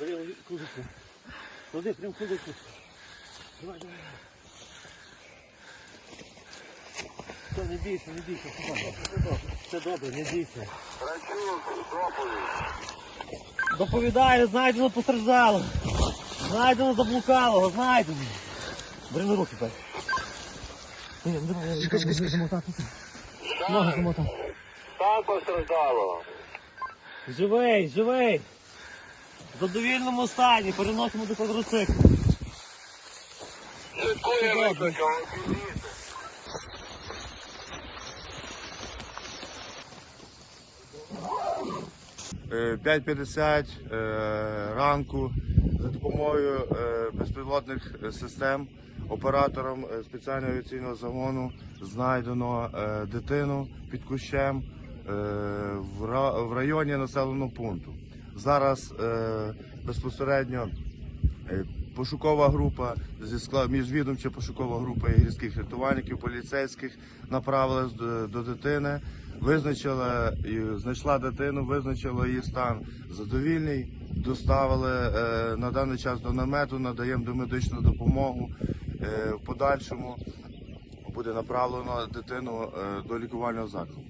Бери кузику. Клади прям кузику. Давай, давай. Все, не бійся, не бійся, все добре. Не бійся. Доповідаю, знайдено постраждало. Знайдено заблукалого, знайдено. Бери руки так. Там постраждало. Живий, живий. В задовільному стані, переносимо до квадроциклу. Слідкує викликав. Е, 5.50 е, ранку за допомогою е, безпілотних систем оператором е, спеціального авіаційного загону знайдено е, дитину під кущем е, в районі населеного пункту. Зараз безпосередньо пошукова група зі скла- міжвідомча пошукова група гірських рятувальників, поліцейських направилась до, дитини, визначила знайшла дитину, визначила її стан задовільний. Доставили на даний час до намету, надаємо домедичну допомогу. Е, в подальшому буде направлено дитину е, до лікувального закладу.